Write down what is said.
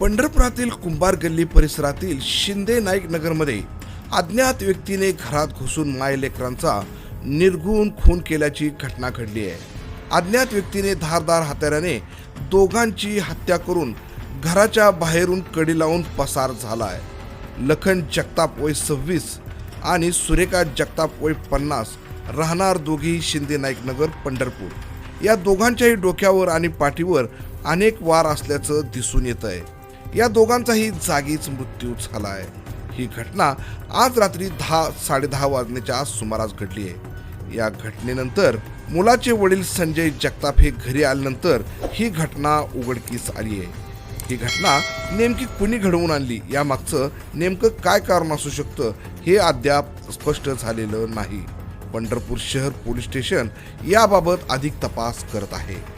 पंढरपुरातील कुंभार गल्ली परिसरातील शिंदे नाईक नगरमध्ये अज्ञात व्यक्तीने घरात घुसून मायलेकरांचा निर्घुण खून केल्याची घटना घडली आहे. अज्ञात व्यक्तीने धारदार हत्याराने दोघांची हत्या करून घराच्या बाहेरून कडी लावून पसार झाला आहे लखन जगताप वय सव्वीस आणि सुरेखा जगताप वय पन्नास राहणार दोघी शिंदे नाईक नगर पंढरपूर. या दोघांच्याही डोक्यावर आणि पाठीवर अनेक वार असल्याचं दिसून येत आहे या दोघांचाही जागीच मृत्यू झाला आहे ही घटना आज रात्री दहा साडेदहा वाजण्याच्या सुमारास घडली आहे. या घटनेनंतर मुलाचे वडील संजय जगताप हे घरी आल्यानंतर ही घटना उघडकीस आली आहे. ही घटना नेमकी कुणी घडवून आणली? यामागचं नेमकं काय कारण असू शकतं हे अद्याप स्पष्ट झालेलं नाही. पंढरपूर शहर पोलीस स्टेशन याबाबत अधिक तपास करत आहे.